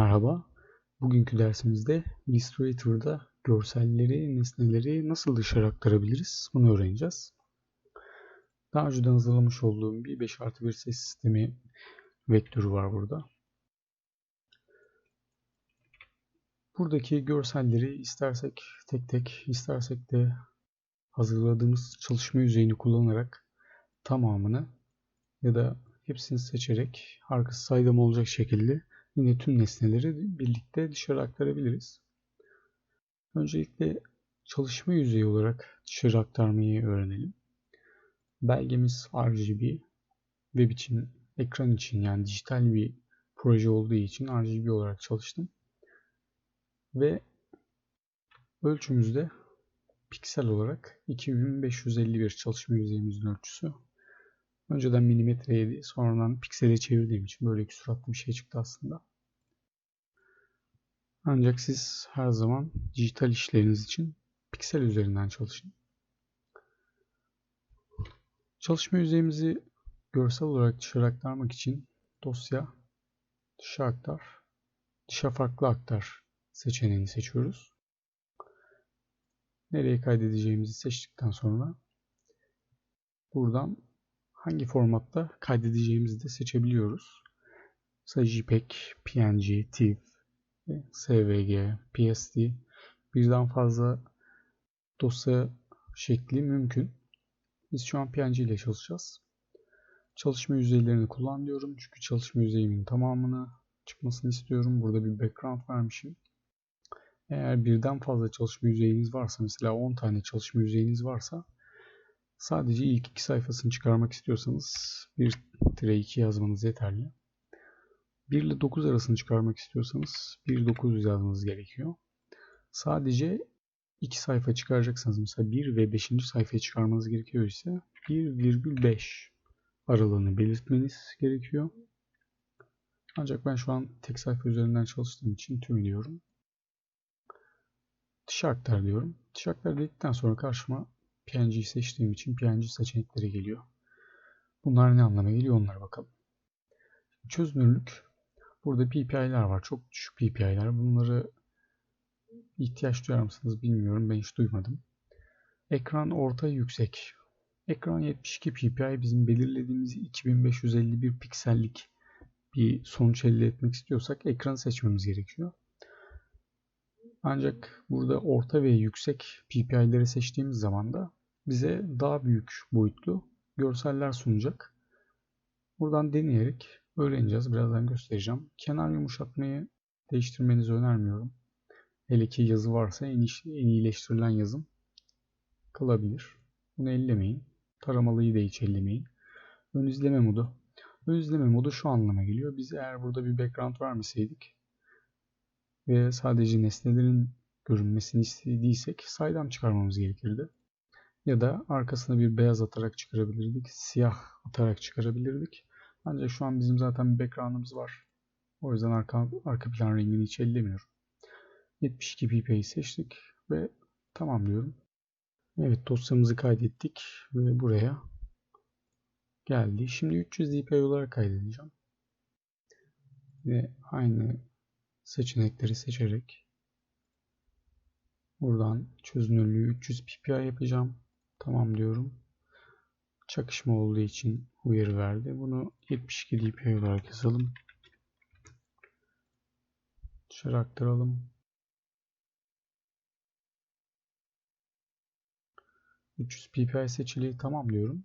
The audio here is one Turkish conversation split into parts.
Merhaba. Bugünkü dersimizde Illustrator'da görselleri, nesneleri nasıl dışarı aktarabiliriz bunu öğreneceğiz. Daha önceden hazırlamış olduğum bir 5 artı 1 ses sistemi vektörü var burada. Buradaki görselleri istersek tek tek, istersek de hazırladığımız çalışma yüzeyini kullanarak tamamını ya da hepsini seçerek arkası saydam olacak şekilde yine tüm nesneleri birlikte dışarı aktarabiliriz. Öncelikle çalışma yüzeyi olarak dışarı aktarmayı öğrenelim. Belgemiz RGB, web için, ekran için yani dijital bir proje olduğu için RGB olarak çalıştım. Ve ölçümüzde piksel olarak 2551 çalışma yüzeyimizin ölçüsü. Önceden milimetreydi. Sonradan piksele çevirdiğim için böyle küsuratlı bir şey çıktı aslında. Ancak siz her zaman dijital işleriniz için piksel üzerinden çalışın. Çalışma yüzeyimizi görsel olarak dışarı aktarmak için dosya, dışa aktar, dışa farklı aktar seçeneğini seçiyoruz. Nereye kaydedeceğimizi seçtikten sonra buradan hangi formatta kaydedeceğimizi de seçebiliyoruz. Mesela JPEG, PNG, TIFF, SVG, PSD birden fazla dosya şekli mümkün. Biz şu an PNG ile çalışacağız. Çalışma yüzeylerini kullan diyorum. Çünkü çalışma yüzeyimin tamamını çıkmasını istiyorum. Burada bir background vermişim. Eğer birden fazla çalışma yüzeyiniz varsa mesela 10 tane çalışma yüzeyiniz varsa sadece ilk iki sayfasını çıkarmak istiyorsanız 1-2 yazmanız yeterli. 1 ile 9 arasını çıkarmak istiyorsanız 1.900 yazmanız gerekiyor. Sadece 2 sayfa çıkaracaksanız mesela 1 ve 5. sayfayı çıkarmanız gerekiyor ise 1,5 aralığını belirtmeniz gerekiyor. Ancak ben şu an tek sayfa üzerinden çalıştığım için tüm diyorum. Dış aktar diyorum. Dış aktar dedikten sonra karşıma PNG'yi seçtiğim için PNG seçenekleri geliyor. Bunlar ne anlama geliyor onlara bakalım. Çözünürlük Burada PPI'ler var. Çok düşük PPI'ler. Bunları ihtiyaç duyar mısınız bilmiyorum. Ben hiç duymadım. Ekran orta yüksek. Ekran 72 ppi bizim belirlediğimiz 2551 piksellik bir sonuç elde etmek istiyorsak ekranı seçmemiz gerekiyor. Ancak burada orta ve yüksek PPI'leri seçtiğimiz zaman da bize daha büyük boyutlu görseller sunacak. Buradan deneyerek öğreneceğiz. Birazdan göstereceğim. Kenar yumuşatmayı değiştirmenizi önermiyorum. Hele ki yazı varsa en, en iyileştirilen yazım kalabilir. Bunu ellemeyin. Taramalıyı da hiç ellemeyin. Ön izleme modu. Ön izleme modu şu anlama geliyor. Biz eğer burada bir background vermeseydik ve sadece nesnelerin görünmesini istediysek saydam çıkarmamız gerekirdi. Ya da arkasına bir beyaz atarak çıkarabilirdik. Siyah atarak çıkarabilirdik. Ancak şu an bizim zaten bir background'ımız var. O yüzden arka, arka plan rengini hiç ellemiyorum. 72 pp'yi seçtik ve tamam diyorum. Evet dosyamızı kaydettik ve buraya geldi. Şimdi 300 dpi olarak kaydedeceğim. Ve aynı seçenekleri seçerek buradan çözünürlüğü 300 ppi yapacağım. Tamam diyorum çakışma olduğu için uyarı verdi. Bunu 72 dpi olarak yazalım. Dışarı aktaralım. 300 ppi seçili tamam diyorum.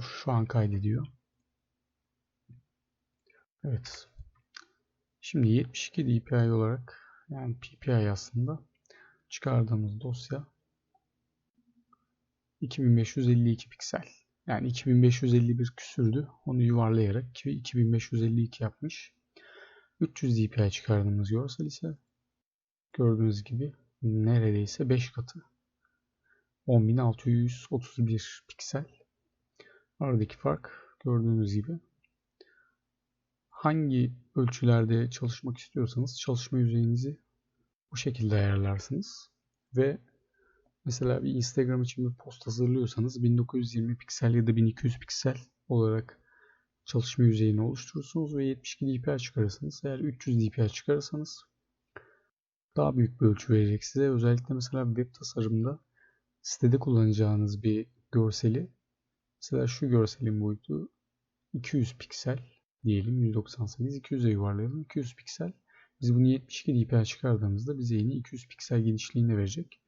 Şu an kaydediyor. Evet. Şimdi 72 dpi olarak yani ppi aslında çıkardığımız dosya 2552 piksel. Yani 2551 küsürdü. Onu yuvarlayarak 2552 yapmış. 300 dpi çıkardığımız görsel ise gördüğünüz gibi neredeyse 5 katı. 10631 piksel. Aradaki fark gördüğünüz gibi. Hangi ölçülerde çalışmak istiyorsanız çalışma yüzeyinizi bu şekilde ayarlarsınız. Ve mesela bir Instagram için bir post hazırlıyorsanız 1920 piksel ya da 1200 piksel olarak çalışma yüzeyini oluşturursunuz ve 72 dpi çıkarırsınız. Eğer 300 dpi çıkarırsanız daha büyük bir ölçü verecek size. Özellikle mesela web tasarımda sitede kullanacağınız bir görseli mesela şu görselin boyutu 200 piksel diyelim 198 200'e yuvarlayalım 200 piksel biz bunu 72 dpi çıkardığımızda bize yine 200 piksel genişliğinde verecek.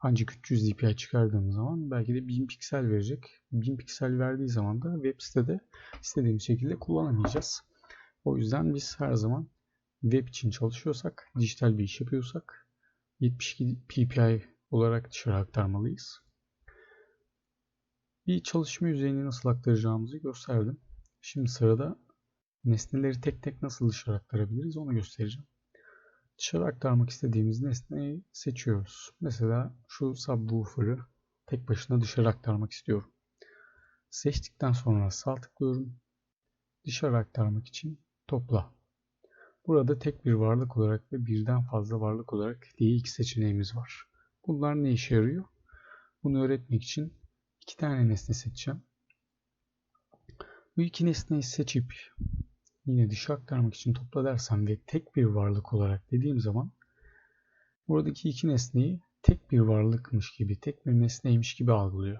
Ancak 300 dpi çıkardığımız zaman belki de 1000 piksel verecek. 1000 piksel verdiği zaman da web sitede istediğimiz şekilde kullanamayacağız. O yüzden biz her zaman web için çalışıyorsak, dijital bir iş yapıyorsak 72 ppi olarak dışarı aktarmalıyız. Bir çalışma yüzeyini nasıl aktaracağımızı gösterdim. Şimdi sırada nesneleri tek tek nasıl dışarı aktarabiliriz onu göstereceğim. Dışarı aktarmak istediğimiz nesneyi seçiyoruz. Mesela şu subwoofer'ı tek başına dışarı aktarmak istiyorum. Seçtikten sonra sağ tıklıyorum. Dışarı aktarmak için topla. Burada tek bir varlık olarak ve birden fazla varlık olarak diye iki seçeneğimiz var. Bunlar ne işe yarıyor? Bunu öğretmek için iki tane nesne seçeceğim. Bu iki nesneyi seçip yine dışa aktarmak için topla dersem ve tek bir varlık olarak dediğim zaman buradaki iki nesneyi tek bir varlıkmış gibi, tek bir nesneymiş gibi algılıyor.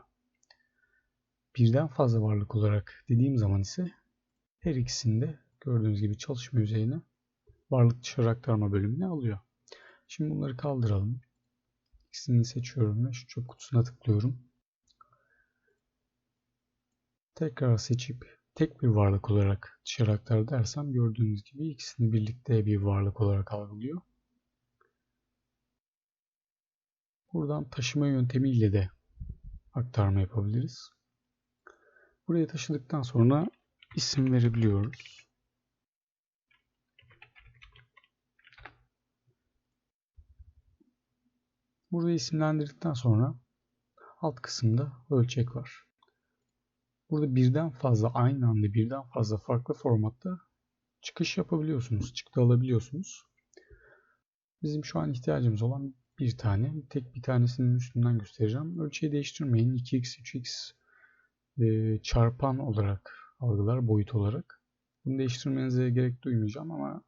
Birden fazla varlık olarak dediğim zaman ise her ikisinde gördüğünüz gibi çalışma yüzeyine varlık dışarı aktarma bölümüne alıyor. Şimdi bunları kaldıralım. İkisini seçiyorum ve şu çöp kutusuna tıklıyorum. Tekrar seçip tek bir varlık olarak dışarı aktar dersem gördüğünüz gibi ikisini birlikte bir varlık olarak algılıyor. Buradan taşıma yöntemiyle de aktarma yapabiliriz. Buraya taşıdıktan sonra isim verebiliyoruz. Burada isimlendirdikten sonra alt kısımda ölçek var. Burada birden fazla aynı anda birden fazla farklı formatta çıkış yapabiliyorsunuz. Çıktı alabiliyorsunuz. Bizim şu an ihtiyacımız olan bir tane. Tek bir tanesinin üstünden göstereceğim. Ölçeği değiştirmeyin. 2x, 3x e, çarpan olarak algılar boyut olarak. Bunu değiştirmenize gerek duymayacağım ama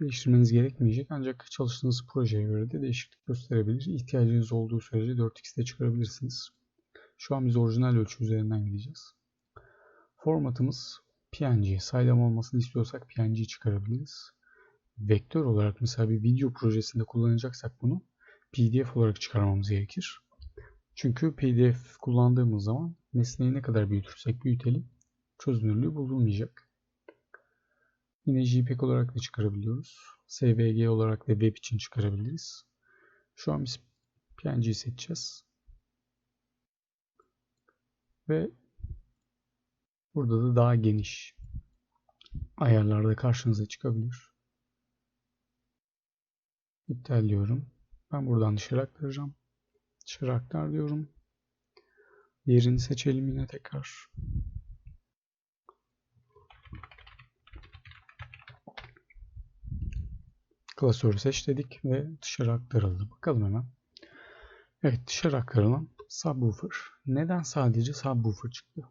değiştirmeniz gerekmeyecek. Ancak çalıştığınız projeye göre de değişiklik gösterebilir. İhtiyacınız olduğu sürece 4x'de çıkarabilirsiniz. Şu an biz orijinal ölçü üzerinden gideceğiz. Formatımız PNG. Saydam olmasını istiyorsak PNG çıkarabiliriz. Vektör olarak mesela bir video projesinde kullanacaksak bunu PDF olarak çıkarmamız gerekir. Çünkü PDF kullandığımız zaman nesneyi ne kadar büyütürsek büyütelim çözünürlüğü bozulmayacak. Yine JPEG olarak da çıkarabiliyoruz. SVG olarak da web için çıkarabiliriz. Şu an biz PNG seçeceğiz. Ve burada da daha geniş ayarlarda karşınıza çıkabilir. İptal diyorum. Ben buradan dışarı aktaracağım. Dışarı aktar diyorum. Yerini seçelim yine tekrar. Klasörü seç dedik ve dışarı aktarıldı. Bakalım hemen. Evet dışarı aktarılan subwoofer. Neden sadece subwoofer çıktı?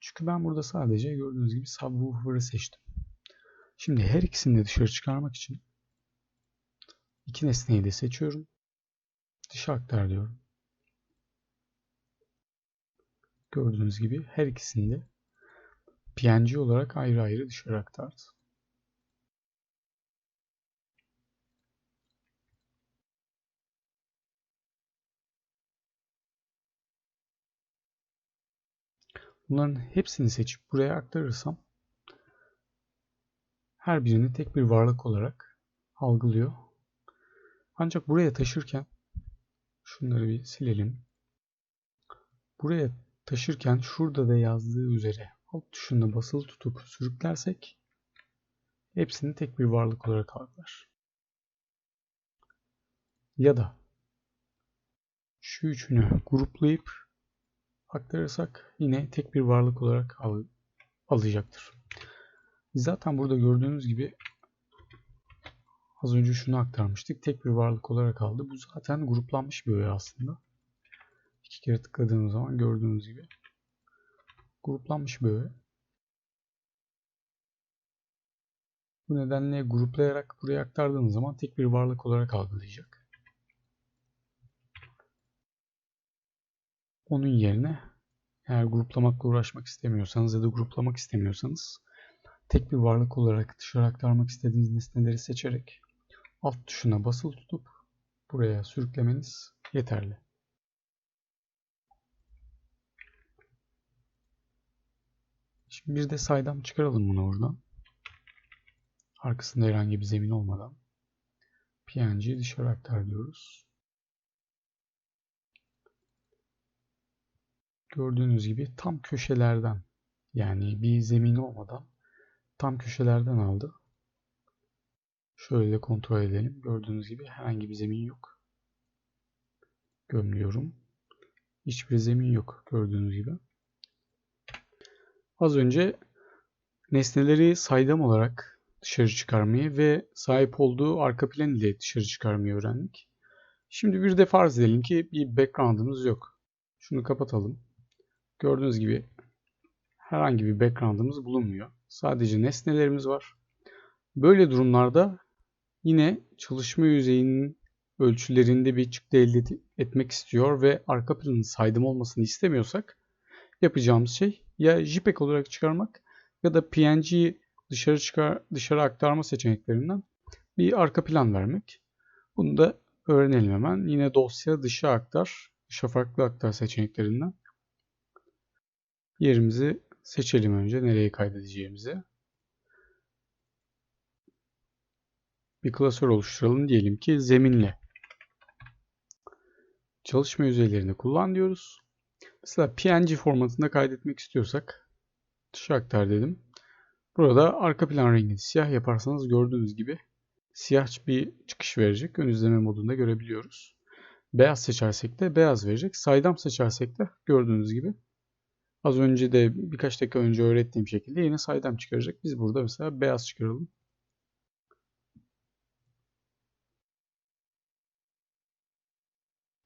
Çünkü ben burada sadece gördüğünüz gibi subwoofer'ı seçtim. Şimdi her ikisini de dışarı çıkarmak için iki nesneyi de seçiyorum. Dışa aktar diyorum. Gördüğünüz gibi her ikisini de PNG olarak ayrı ayrı dışarı aktardı. Bunların hepsini seçip buraya aktarırsam her birini tek bir varlık olarak algılıyor. Ancak buraya taşırken şunları bir silelim. Buraya taşırken şurada da yazdığı üzere alt tuşuna basılı tutup sürüklersek hepsini tek bir varlık olarak algılar. Ya da şu üçünü gruplayıp aktarırsak yine tek bir varlık olarak al alacaktır. Zaten burada gördüğünüz gibi az önce şunu aktarmıştık. Tek bir varlık olarak aldı. Bu zaten gruplanmış bir öğe aslında. İki kere tıkladığımız zaman gördüğünüz gibi gruplanmış böyle. Bu nedenle gruplayarak buraya aktardığınız zaman tek bir varlık olarak algılayacak. Onun yerine eğer gruplamakla uğraşmak istemiyorsanız ya da gruplamak istemiyorsanız tek bir varlık olarak dışarı aktarmak istediğiniz nesneleri seçerek alt tuşuna basılı tutup buraya sürüklemeniz yeterli. Şimdi bir de saydam çıkaralım bunu oradan. Arkasında herhangi bir zemin olmadan. PNG dışarı aktar diyoruz. Gördüğünüz gibi tam köşelerden yani bir zemin olmadan tam köşelerden aldı. Şöyle kontrol edelim. Gördüğünüz gibi herhangi bir zemin yok. Gömlüyorum. Hiçbir zemin yok gördüğünüz gibi. Az önce nesneleri saydam olarak dışarı çıkarmayı ve sahip olduğu arka plan ile dışarı çıkarmayı öğrendik. Şimdi bir de farz edelim ki bir background'ımız yok. Şunu kapatalım. Gördüğünüz gibi herhangi bir background'ımız bulunmuyor. Sadece nesnelerimiz var. Böyle durumlarda yine çalışma yüzeyinin ölçülerinde bir çıktı elde etmek istiyor ve arka planın saydım olmasını istemiyorsak yapacağımız şey ya JPEG olarak çıkarmak ya da PNG dışarı çıkar dışarı aktarma seçeneklerinden bir arka plan vermek. Bunu da öğrenelim hemen. Yine dosya dışa aktar, dışa farklı aktar seçeneklerinden yerimizi seçelim önce nereye kaydedeceğimizi. Bir klasör oluşturalım diyelim ki zeminle. Çalışma yüzeylerini kullan diyoruz. Mesela PNG formatında kaydetmek istiyorsak dışa aktar dedim. Burada arka plan rengini siyah yaparsanız gördüğünüz gibi siyah bir çıkış verecek. Ön izleme modunda görebiliyoruz. Beyaz seçersek de beyaz verecek. Saydam seçersek de gördüğünüz gibi az önce de birkaç dakika önce öğrettiğim şekilde yine saydam çıkaracak. Biz burada mesela beyaz çıkaralım.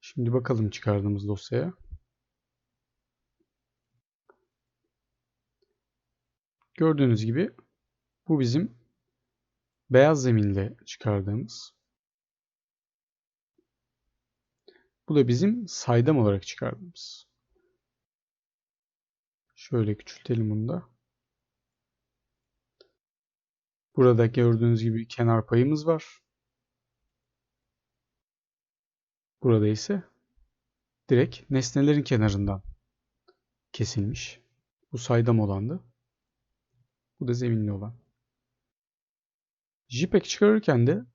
Şimdi bakalım çıkardığımız dosyaya. Gördüğünüz gibi bu bizim beyaz zeminle çıkardığımız. Bu da bizim saydam olarak çıkardığımız. Şöyle küçültelim bunu da. Burada gördüğünüz gibi kenar payımız var. Burada ise direkt nesnelerin kenarından kesilmiş. Bu saydam olandı. Bu da zeminli olan. JPEG çıkarırken de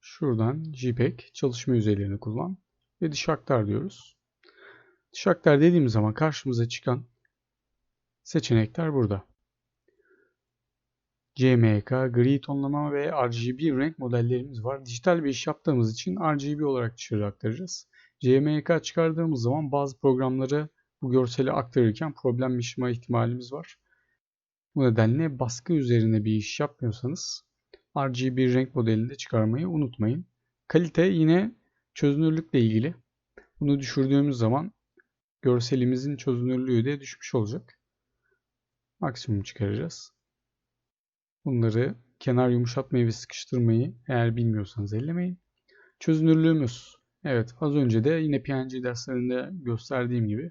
şuradan JPEG çalışma yüzeylerini kullan ve dış aktar diyoruz. Dış aktar dediğimiz zaman karşımıza çıkan seçenekler burada. CMYK, gri tonlama ve RGB renk modellerimiz var. Dijital bir iş yaptığımız için RGB olarak dışarı aktaracağız. CMYK çıkardığımız zaman bazı programları bu görseli aktarırken problem yaşama ihtimalimiz var. Bu nedenle baskı üzerine bir iş yapmıyorsanız RGB renk modelinde çıkarmayı unutmayın. Kalite yine çözünürlükle ilgili. Bunu düşürdüğümüz zaman görselimizin çözünürlüğü de düşmüş olacak. Maksimum çıkaracağız. Bunları kenar yumuşatmayı ve sıkıştırmayı eğer bilmiyorsanız ellemeyin. Çözünürlüğümüz. Evet az önce de yine PNG derslerinde gösterdiğim gibi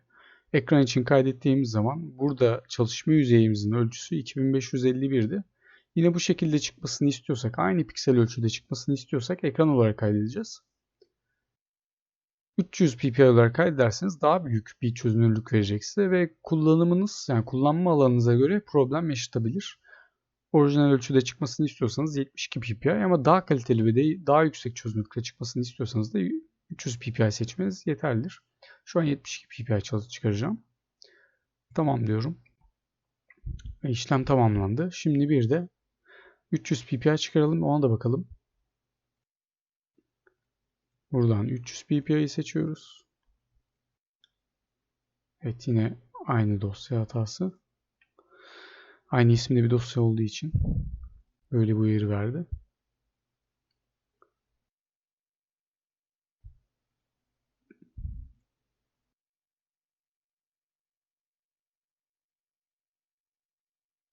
ekran için kaydettiğimiz zaman burada çalışma yüzeyimizin ölçüsü 2551'di. Yine bu şekilde çıkmasını istiyorsak, aynı piksel ölçüde çıkmasını istiyorsak ekran olarak kaydedeceğiz. 300 ppi olarak kaydederseniz daha büyük bir çözünürlük verecek size ve kullanımınız yani kullanma alanınıza göre problem yaşatabilir. Orijinal ölçüde çıkmasını istiyorsanız 72 ppi ama daha kaliteli ve de daha yüksek çözünürlükle çıkmasını istiyorsanız da 300 ppi seçmeniz yeterlidir. Şu an 72 ppi çıkaracağım. Tamam diyorum. Ve işlem tamamlandı. Şimdi bir de 300 ppi çıkaralım. Ona da bakalım. Buradan 300 ppi'yi seçiyoruz. Evet yine aynı dosya hatası. Aynı isimde bir dosya olduğu için böyle bu yeri verdi.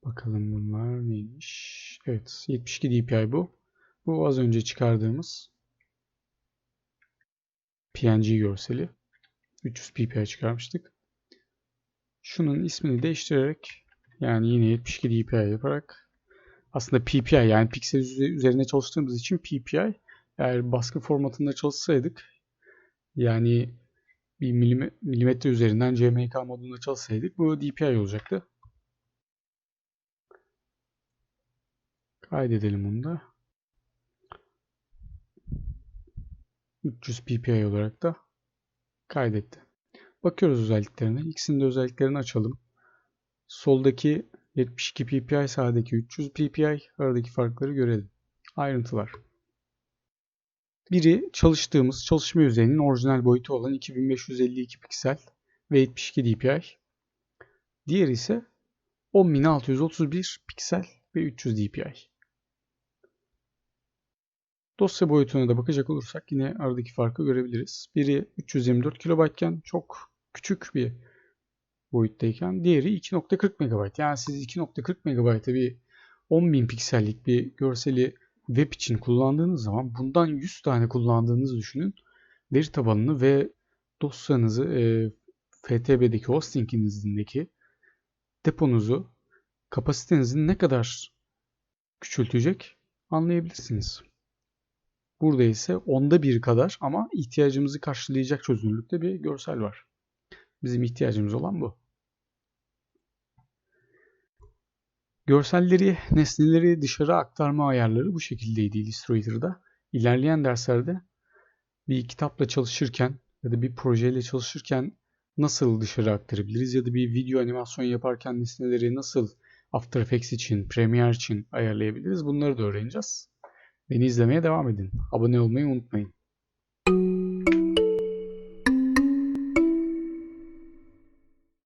Bakalım bunlar neymiş. Evet 72 DPI bu. Bu az önce çıkardığımız PNG görseli. 300 ppi çıkarmıştık. Şunun ismini değiştirerek yani yine 72 dpi yaparak aslında PPI yani piksel üzerine çalıştığımız için PPI eğer baskı formatında çalışsaydık yani bir milimetre üzerinden CMYK modunda çalışsaydık bu DPI olacaktı. Kaydedelim bunu da. 300 ppi olarak da kaydetti. Bakıyoruz özelliklerine. İkisinin de özelliklerini açalım. Soldaki 72 ppi, sağdaki 300 ppi. Aradaki farkları görelim. Ayrıntılar. Biri çalıştığımız çalışma yüzeyinin orijinal boyutu olan 2552 piksel ve 72 dpi. Diğeri ise 10631 piksel ve 300 dpi. Dosya boyutuna da bakacak olursak yine aradaki farkı görebiliriz. Biri 324 KB iken çok küçük bir boyuttayken diğeri 2.40 MB. Yani siz 2.40 MB'a bir 10.000 piksellik bir görseli web için kullandığınız zaman bundan 100 tane kullandığınızı düşünün. Veri tabanını ve dosyanızı e, FTP'deki hostinginizdeki deponuzu kapasitenizin ne kadar küçültecek anlayabilirsiniz. Burada ise onda bir kadar ama ihtiyacımızı karşılayacak çözünürlükte bir görsel var. Bizim ihtiyacımız olan bu. Görselleri, nesneleri dışarı aktarma ayarları bu şekildeydi Illustrator'da. İlerleyen derslerde bir kitapla çalışırken ya da bir projeyle çalışırken nasıl dışarı aktarabiliriz ya da bir video animasyon yaparken nesneleri nasıl After Effects için, Premiere için ayarlayabiliriz bunları da öğreneceğiz. Beni izlemeye devam edin. Abone olmayı unutmayın.